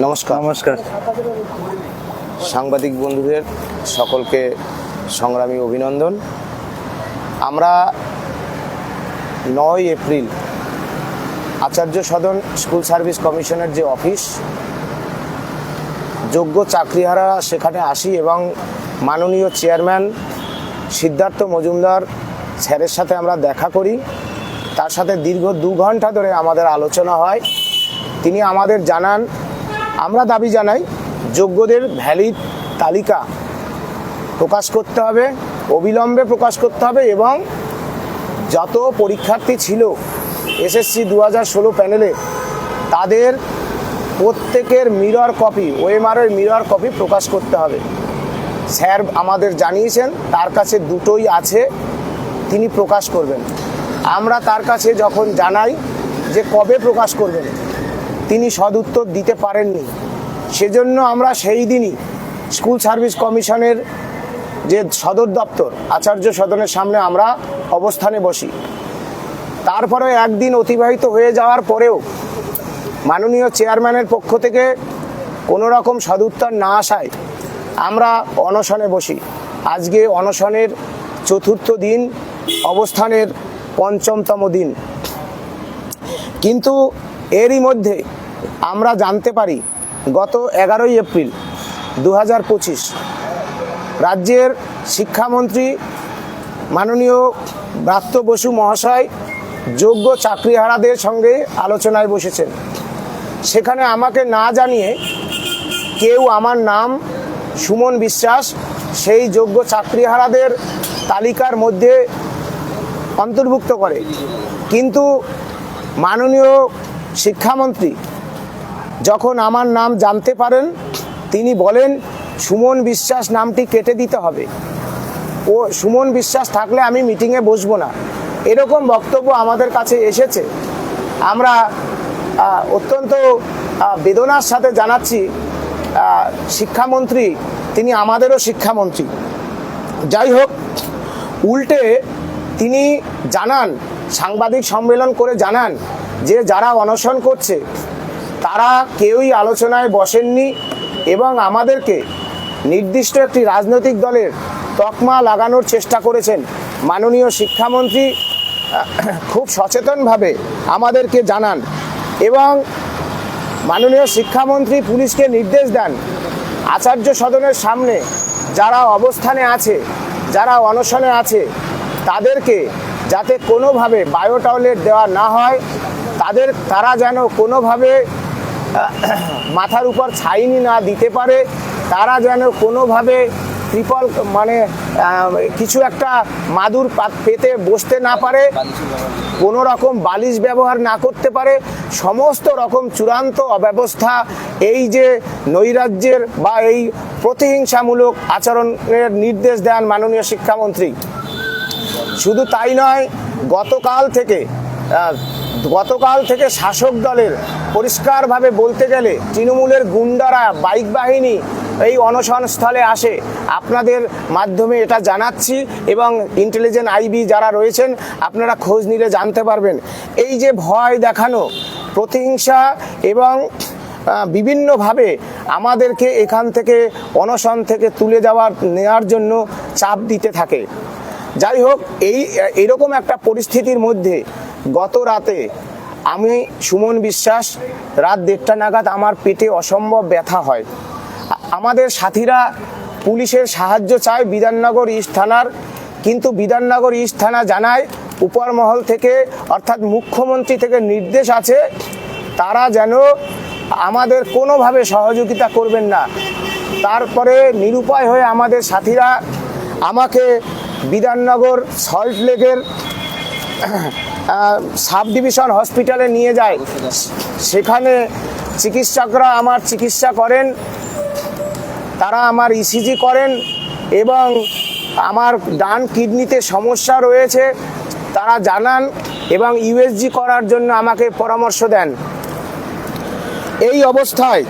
নমস্কার। নমস্কার। সাংবাদিক বন্ধুদের সকলকে সংগ্রামী অভিনন্দন। আমরা নয় April Acharya Sadan school service কমিশনের যে অফিস যোগ্য চাকরিহারা সেখানে আসি এবং মাননীয় চেয়ারম্যান সিদ্ধার্থ মজুমদার স্যারের সাথে আমরা দেখা করি। তার সাথে দীর্ঘ দু ঘণ্টা ধরে আমাদের আলোচনা হয়। তিনি আমাদের জানান আমরা দাবি জানাই যোগ্যদের ভ্যালিড তালিকা প্রকাশ করতে হবে, অবিলম্বে প্রকাশ করতে হবে এবং যত পরীক্ষার্থী ছিল এসএসসি দু হাজার ষোলো প্যানেলে, তাদের প্রত্যেকের মিরর কপি ওএমআরের মিরর কপি প্রকাশ করতে হবে। স্যার আমাদের জানিয়েছেন, তার কাছে দুটোই আছে, তিনি প্রকাশ করবেন। আমরা তার কাছে যখন জানাই যে কবে প্রকাশ করবেন তিনি সদুত্তর দিতে পারেননি। সেজন্য আমরা সেই দিনই স্কুল সার্ভিস কমিশনের যে সদর দপ্তর, আচার্য সদনের সামনে আমরা অবস্থানে বসি। তারপরে একদিন অতিবাহিত হয়ে যাওয়ার পরেও মাননীয় চেয়ারম্যানের পক্ষ থেকে কোনো রকম সদুত্তর না আসায় আমরা অনশনে বসি। আজকে অনশনের চতুর্থ দিন, অবস্থানের পঞ্চমতম দিন। কিন্তু এরই মধ্যে আমরা জানতে পারি গত এগারোই এপ্রিল দু হাজার পঁচিশ রাজ্যের শিক্ষামন্ত্রী মাননীয় ব্রাত্য বসু মহাশয় যোগ্য চাকরিহারাদের সঙ্গে আলোচনায় বসেছেন। সেখানে আমাকে না জানিয়ে কেউ আমার নাম সুমন বিশ্বাস, সেই যোগ্য চাকরিহারাদের তালিকার মধ্যে অন্তর্ভুক্ত করে। কিন্তু মাননীয় শিক্ষামন্ত্রী, যখন আমার নাম জানতে পারেন, তিনি বলেন, সুমন বিশ্বাস নামটি কেটে দিতে হবে। ও, সুমন বিশ্বাস থাকলে আমি মিটিংয়ে বসবো না। এরকম বক্তব্য আমাদের কাছে এসেছে। আমরা অত্যন্ত বেদনার সাথে জানাচ্ছি শিক্ষামন্ত্রী, তিনি আমাদেরও শিক্ষামন্ত্রী। যাই হোক, উল্টে তিনি জানান, সাংবাদিক সম্মেলন করে জানান যে যারা অনশন করছে, তারা কেউই আলোচনায় বসেননি এবং আমাদেরকে নির্দিষ্ট একটি রাজনৈতিক দলের তকমা লাগানোর চেষ্টা করেছেন মাননীয় শিক্ষামন্ত্রী। খুব সচেতনভাবে আমাদেরকে জানান এবং মাননীয় শিক্ষামন্ত্রী পুলিশকে নির্দেশ দেন আচার্য সদনের সামনে যারা অবস্থানে আছে, যারা অনশনে আছে, তাদেরকে যাতে কোনোভাবে বায়োটয়লেট দেওয়া না হয়। তাদের তারা যেন কোনোভাবে মাথার উপর ছাইনি না দিতে পারে, তারা যেন কোনোভাবে ত্রিপল মানে কিছু একটা মাদুর পেতে বসতে না পারে কোনো রকম বালিশ ব্যবহার না করতে পারে, সমস্ত রকম চূড়ান্ত অব্যবস্থা এই যে নৈরাজ্যের বা এই প্রতিহিংসামূলক আচরণের নির্দেশ দেন মাননীয় শিক্ষামন্ত্রী। শুধু তাই নয়, গতকাল থেকে গতকাল থেকে শাসক দলের পরিষ্কারভাবে বলতে গেলে তৃণমূলের গুন্ডারা, বাইক বাহিনী এই অনশন স্থলে আসে। আপনাদের মাধ্যমে এটা জানাচ্ছি এবং ইন্টেলিজেন্ট আইবি যারা রয়েছেন, আপনারা খোঁজ নিলে জানতে পারবেন। এই যে ভয় দেখানো, প্রতিহিংসা এবং বিভিন্নভাবে আমাদেরকে এখান থেকে অনশন থেকে তুলে যাওয়ার নেওয়ার জন্য চাপ দিতে থাকে। যাই হোক, এই, এরকম একটা পরিস্থিতির মধ্যে গত রাতে আমি সুমন বিশ্বাস, রাত দেড়টা নাগাদ আমার পেটে অসম্ভব ব্যথা হয়। আমাদের সাথীরা পুলিশের সাহায্য চায় বিধাননগর ইস্ট থানার, কিন্তু বিধাননগর ইস্ট থানা জানায়, উপরমহল থেকে, অর্থাৎ মুখ্যমন্ত্রী থেকে নির্দেশ আছে, তারা যেন আমাদের কোনোভাবে সহযোগিতা করবেন না। তারপরে নিরুপায় হয়ে আমাদের সাথীরা আমাকে বিধাননগর সল্ট লেকের সাব ডিভিশন হসপিটালে নিয়ে যায়। সেখানে চিকিৎসকরা আমার চিকিৎসা করেন, তারা আমার ইসিজি করেন এবং আমার ডান কিডনিতে সমস্যা রয়েছে, তারা জানান এবং ইউএসজি করার জন্য আমাকে পরামর্শ দেন। এই অবস্থায়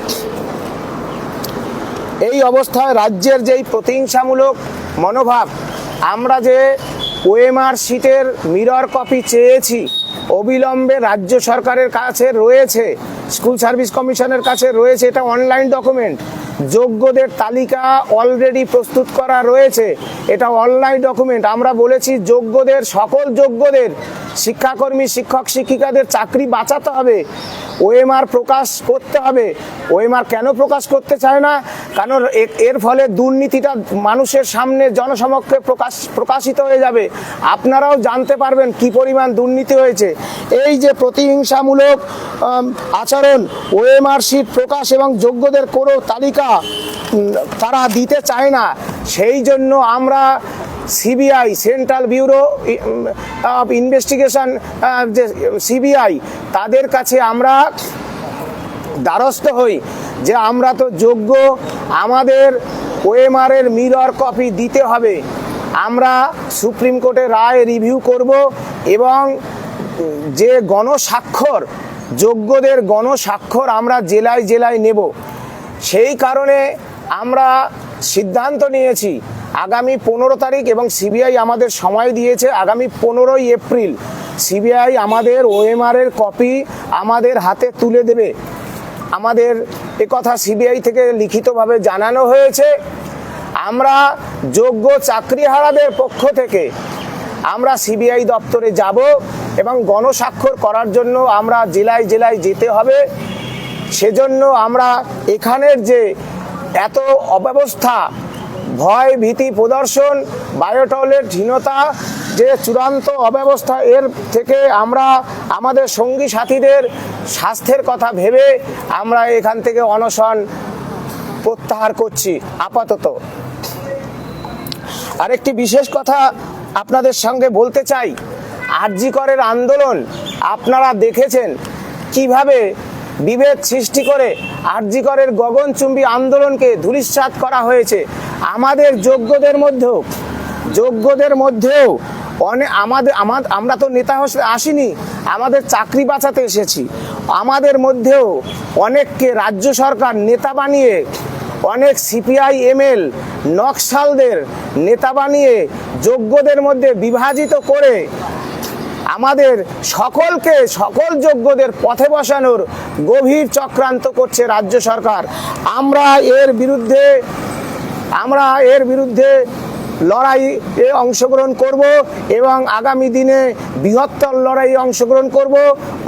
এই অবস্থায় রাজ্যের যেই প্রতিহিংসামূলক মনোভাব, আমরা যে ওএমআর সিটের মিরর কপি চেয়েছি। অবিলম্বে রাজ্য সরকারের কাছে রয়েছে, স্কুল সার্ভিস কমিশনের কাছে রয়েছে এটা অনলাইন ডকুমেন্ট। যোগ্যদের তালিকা অলরেডি প্রস্তুত করা রয়েছে, এটা অনলাইন ডকুমেন্ট। আমরা বলেছি যোগ্যদের, সকল যোগ্যদের শিক্ষাকর্মী, শিক্ষক, শিক্ষিকাদের চাকরি বাঁচাতে হবে। ওএমআর প্রকাশ করতে হবে। ওএমআর কেন প্রকাশ করতে চায় না? কারণ এর ফলে দুর্নীতিটা মানুষের সামনে জনসমক্ষে প্রকাশ, প্রকাশিত হয়ে যাবে। আপনারাও জানতে পারবেন কি পরিমাণ দুর্নীতি হয়েছে। এই যে প্রতিহিংসামূলক আচরণ ওএমআর শিট প্রকাশ এবং যোগ্যদের কোনো তালিকা তারা দিতে চায় না, সেই জন্য আমরা CBI, central bureau of investigation যে সিবিআই, তাদের কাছে আমরা দ্বারস্থ হই যে আমরা তো যোগ্য, আমাদের ওএমআর এর মিরর কপি দিতে হবে। আমরা সুপ্রিম কোর্টের রায় রিভিউ করব এবং যে গণস্বাক্ষর, যোগ্যদের গণস্বাক্ষর আমরা জেলায় জেলায় নেব। সেই কারণে আমরা সিদ্ধান্ত নিয়েছি আগামী পনেরো তারিখ এবং সিবিআই আমাদের সময় দিয়েছে। আগামী পনেরোই এপ্রিল সিবিআই আমাদের ওএমআর এর কপি আমাদের হাতে তুলে দেবে। আমাদের কথা সিবিআই থেকে লিখিতভাবে জানানো হয়েছে। আমরা যোগ্য চাকরিহারাদের পক্ষ থেকে আমরা সিবিআই দপ্তরে যাব এবং গণস্বাক্ষর করার জন্য আমরা জেলায় জেলায় যেতে হবে। সেজন্য আমরা এখানের যে এত অব্যবস্থা ভয় ভীতি প্রদর্শন বায়োটলের হীনতা, যে চূড়ান্ত অব্যবস্থা এর থেকে আমরা আমাদের সঙ্গী সাথীদের স্বাস্থ্যের কথা ভেবে আমরা এখান থেকে অনশন প্রত্যাহার করছি, আপাতত। আরেকটি বিশেষ কথা আপনাদের সঙ্গে বলতে চাই, আরজি করের আন্দোলন আপনারা দেখেছেন, কীভাবে বিভেদ সৃষ্টি করে আরজি করের গগনচুম্বী আন্দোলনকে ধূলিসাৎ করা হয়েছে। আমাদের যোগ্যদের মধ্যেও যোগ্যদের মধ্যেও অনেক আমাদের আমার তো নেতা হয়ে আসিনি, আমাদের চাকরি বাঁচাতে এসেছি। আমাদের মধ্যেও অনেককে রাজ্য সরকার নেতা বানিয়ে, অনেক সিপিআই এমএল নকশালদের নেতা বানিয়ে যোগ্যদের মধ্যে বিভাজিত করে আমাদের সকলকে, সকল যোগ্যদের পথে বসানোর গভীর চক্রান্ত করছে রাজ্য সরকার। আমরা এর বিরুদ্ধে, আমরা এর বিরুদ্ধে লড়াইয়ে অংশগ্রহণ করব এবং আগামী দিনে বৃহত্তর লড়াইয়ে অংশগ্রহণ করব।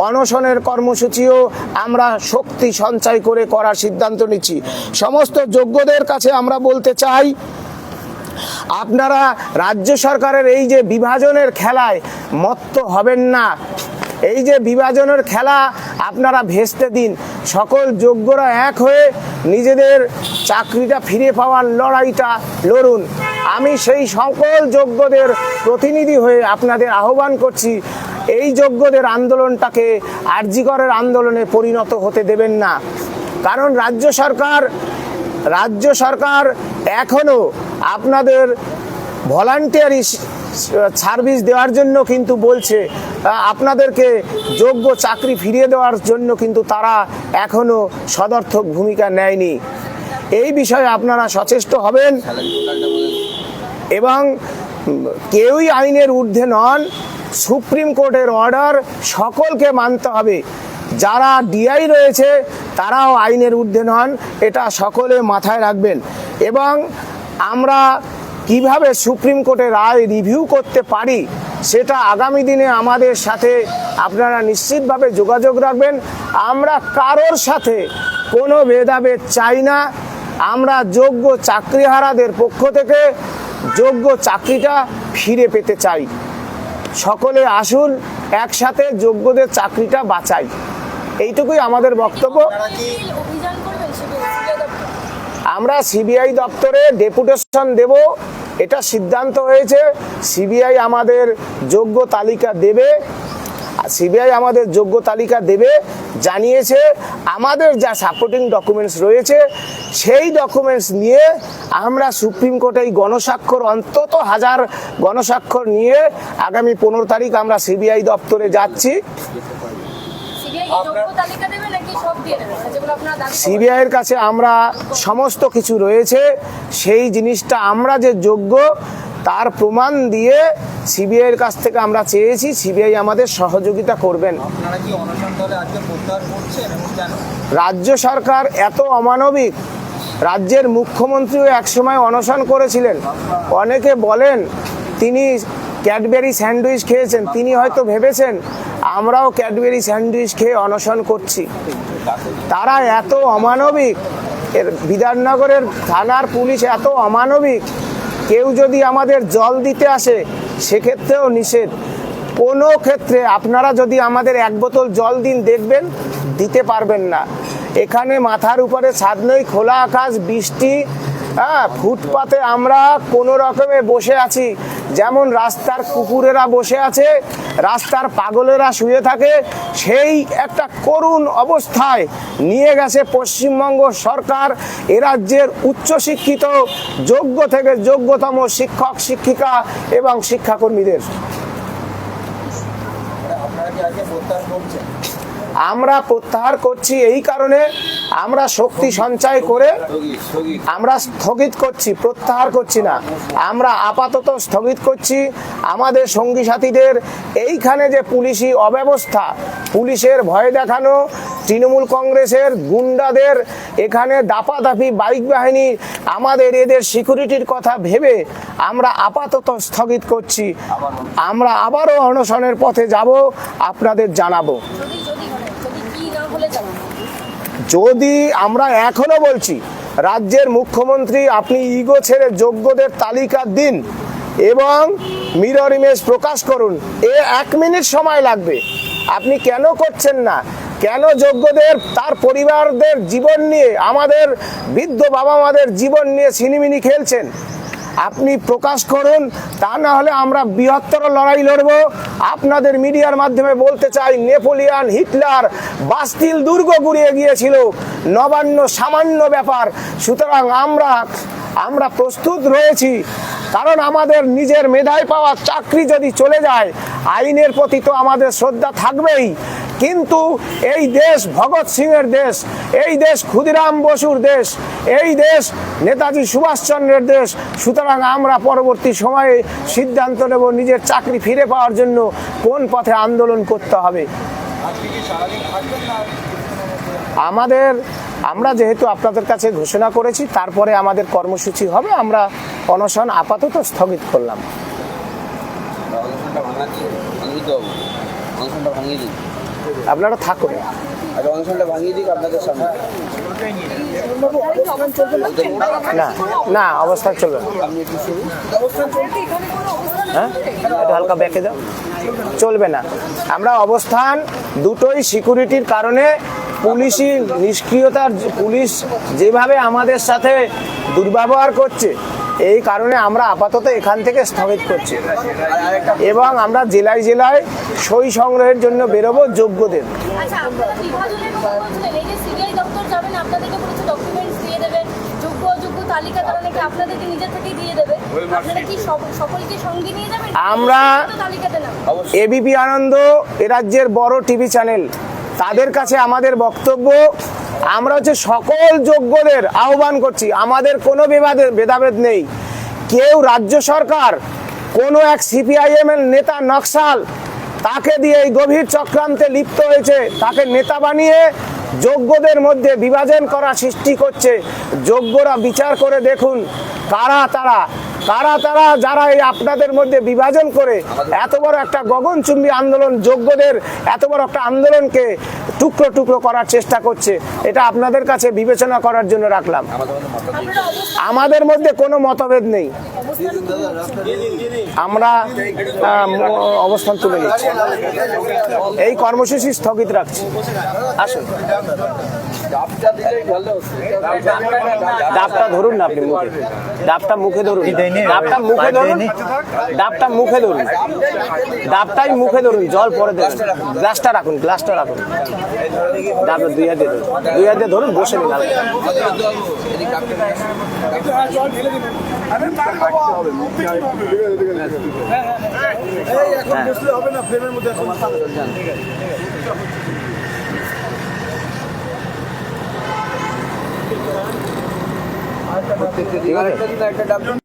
অনশনের কর্মসূচিও আমরা শক্তি সঞ্চয় করে করার সিদ্ধান্ত নিচ্ছি। সমস্ত যোগ্যদের কাছে আমরা বলতে চাই আপনারা রাজ্য সরকারের এই যে বিভাজনের খেলায় মত্ত হবেন না। এই যে বিভাজনের খেলা আপনারা ভেস্তে দিন। সকল যোগ্যরা এক হয়ে নিজেদের চাকরিটা ফিরে পাওয়ার লড়াইটা লড়ুন। আমি সেই সকল যোগ্যদের প্রতিনিধি হয়ে আপনাদের আহ্বান করছি, এই যোগ্যদের আন্দোলনটাকে আরজিকরের আন্দোলনে পরিণত হতে দেবেন না। কারণ রাজ্য সরকার রাজ্য সরকার এখনও আপনাদের ভলান্টিয়ারি সার্ভিস দেওয়ার জন্য কিন্তু বলছে আপনাদেরকে যোগ্য চাকরি ফিরিয়ে দেওয়ার জন্য কিন্তু তারা এখনও সদর্থক ভূমিকা নেয়নি। এই বিষয়ে আপনারা সচেষ্ট হবেন এবং কেউই আইনের ঊর্ধ্বে নন, সুপ্রিম কোর্টের অর্ডার সকলকে মানতে হবে। যারা ডিআই রয়েছে, তারাও আইনের ঊর্ধ্বে নন, এটা সকলে মাথায় রাখবেন। এবং আমরা কীভাবে সুপ্রিম কোর্টের রায় রিভিউ করতে পারি, সেটা আগামী দিনে আমাদের সাথে আপনারা নিশ্চিতভাবে যোগাযোগ রাখবেন। আমরা কারোর সাথে কোনো ভেদাভেদ চাই না। আমরা যোগ্য চাকরিহারাদের পক্ষ থেকে যোগ্য চাকরিটা ফিরে পেতে চাই। সকলে আসুন, একসাথে যোগ্যদের চাকরিটা বাঁচাই। এইটুকুই আমাদের বক্তব্য অভিযান করবেন সেটা সিবিআই দপ্তর আমরা সিবিআই দপ্তরে ডেপুটেশন দেব, এটা সিদ্ধান্ত হয়েছে। সিবিআই আমাদের যোগ্য তালিকা দেবে সিবিআই আমাদের যোগ্য তালিকা দেবে, জানিয়েছে, আমাদের যা সাপোর্টিং ডকুমেন্টস রয়েছে, সেই ডকুমেন্টস নিয়ে আমরা সুপ্রিম কোর্টে এই গণস্বাক্ষর, অন্তত হাজার গণস্বাক্ষর নিয়ে আগামী পনেরো তারিখ আমরা সিবিআই দপ্তরে যাচ্ছি। সিবিআইয়ের কাছে আমরা সমস্ত কিছু রয়েছে। সেই জিনিসটা আমরা যে যোগ্য তার প্রমাণ দিয়ে সিবিআইয়ের কাছ থেকে আমরা চেয়েছি সিবিআই আমাদের সহযোগিতা করবেন। রাজ্য সরকার এত অমানবিক রাজ্যের মুখ্যমন্ত্রীও একসময় অনশন করেছিলেন। অনেকে বলেন তিনি ক্যাডবেরি স্যান্ডউইচ খেয়েছেন, তিনি হয়তো ভেবেছেন, আমরাও ক্যাডবেরি স্যান্ডউইচ খেয়ে অনশন করছি। তারা এত অমানবিক, এর বিধাননগরের থানার পুলিশ এত অমানবিক, কেউ যদি আমাদের জল দিতে আসে, সেক্ষেত্রেও নিষেধ। কোনো ক্ষেত্রে আপনারা যদি আমাদের এক বোতল জল দিন, দেখবেন, দিতে পারবেন না। এখানে মাথার উপরে ছাদ নেই খোলা আকাশ, বৃষ্টি হ্যাঁ ফুটপাতে আমরা কোনো রকমে বসে আছি। যেমন রাস্তার কুকুরেরা বসে আছে, রাস্তার পাগলেরা শুয়ে থাকে, সেই একটা করুণ অবস্থায় নিয়ে গেছে পশ্চিমবঙ্গ সরকার। এ রাজ্যের উচ্চশিক্ষিত, যোগ্য থেকে যোগ্যতম শিক্ষক, শিক্ষিকা এবং শিক্ষাকর্মীদের। আপনারা কি প্রত্যাহার করছেন? আমরা প্রত্যাহার করছি এই কারণে আমরা শক্তি সঞ্চয় করে আমরা স্থগিত করছি, প্রত্যাহার করছি না। আমরা আপাতত স্থগিত করছি। আমাদের সঙ্গী সাথীদের এইখানে যে পুলিশি অব্যবস্থা, পুলিশের ভয় দেখানো, তৃণমূল কংগ্রেসের গুন্ডাদের এখানে দাপাদাপি, বাইক বাহিনী, আমাদের এদের সিকিউরিটির কথা ভেবে আমরা আপাতত স্থগিত করছি। আমরা আবারও অনশনের পথে যাব, আপনাদের জানাব যদি যদি হয় যদি কি না হলে জানাব যদি আমরা এখনও বলছি, রাজ্যের মুখ্যমন্ত্রী আপনি ইগো ছেড়ে যোগ্যদের তালিকা দিন এবং মিরর ইমেজ প্রকাশ করুন, এ এক মিনিট সময় লাগবে। আপনি কেন করছেন না? কেন যোগ্যদের, তার পরিবারদের জীবন নিয়ে, আমাদের বৃদ্ধ বাবা মাদের জীবন নিয়ে সিনিমিনি খেলছেন? আপনি প্রকাশ করুন, তা না হলে আমরা বৃহত্তর লড়াই লড়ব। আপনাদের মিডিয়ার মাধ্যমে বলতে চাই, নেপোলিয়ান হিটলার বাস্তিল দুর্গ গুড়িয়ে গিয়েছিল। নবান্ন সামান্য ব্যাপার। সুতরাং আমরা আমরা প্রস্তুত রয়েছি। কারণ আমাদের নিজের মেধায় পাওয়া চাকরি যদি চলে যায়, আইনের প্রতি তো আমাদের শ্রদ্ধা থাকবেই। কিন্তু এই দেশ ভগৎ সিংয়ের দেশ, এই দেশ ক্ষুদিরাম বসুর দেশ, এই দেশ নেতাজি সুভাষচন্দ্রের দেশ। সুতরাং আমরা পরবর্তী সময়ে সিদ্ধান্ত নেব নিজের চাকরি ফিরে পাওয়ার জন্য কোন পথে আন্দোলন করতে হবে। আমাদের, আমরা যেহেতু আপনাদের কাছে ঘোষণা করেছি, তারপরে আমাদের কর্মসূচি হবে, আমরা অনশন আপাতত স্থগিত করলাম। অনশনটা ভাঙিয়ে আপনারা থাকুন। অনশনটা ভাঙিয়ে দিই আপনাদের সামনে। না না অবস্থা চলবে হ্যাঁ? হালকা ব্যাকে দাও চলবে না। আমরা অবস্থান দুটোই সিকিউরিটির কারণে পুলিশি নিষ্ক্রিয়তার পুলিশ যেভাবে আমাদের সাথে দুর্ব্যবহার করছে এই কারণে আমরা আপাতত এখান থেকে স্থগিত করছি। এবং আমরা জেলায় জেলায় সই সংগ্রহের জন্য বেরোবো যোগ্যদের আচ্ছা আমরা- এবিপি আনন্দ এ রাজ্যের বড় টিভি চ্যানেল। তাদের কাছে আমাদের বক্তব্য, আমরা হচ্ছে সকল যোগ্যদের আহ্বান করছি। আমাদের কোনো বিবাদের ভেদাভেদ নেই। কেউ রাজ্য সরকার, কোনো এক সিপিআইএম এর নেতা নকশাল, তাকে দিয়ে এই গভীর চক্রান্তে লিপ্ত হয়েছে। তাকে নেতা বানিয়ে যোগ্যদের মধ্যে বিভাজন করা সৃষ্টি করছে। যোগ্যরা বিচার করে দেখুন, কারা তারা কারা তারা যারা এই আপনাদের মধ্যে বিভাজন করে, এত বড় একটা গগনচুম্বী আন্দোলন যোগ্যদের, এত বড় একটা আন্দোলনকে টুকরো টুকরো করার চেষ্টা করছে, এটা আপনাদের কাছে বিবেচনা করার জন্য রাখলাম। আমাদের মধ্যে কোনো মতভেদ নেই। আমরা অবস্থান তুলে নিচ্ছি। এই কর্মসূচি স্থগিত রাখছি। আসুন। ডাবটা ধরুন না আপনি মুখে। ডাবটা মুখে ধরুন। ডাবটা মুখে ধরুন। ডাবটা মুখে ধরুন। ডাবটাই মুখে ধরুন। জল পরে দেবেন গ্লাসটা রাখুন। গ্লাসটা রাখুন ডাবটা দুই হাতে ধরুন। দুই হাতে ধরুন বসে নিন হালকা। ঠিক আছে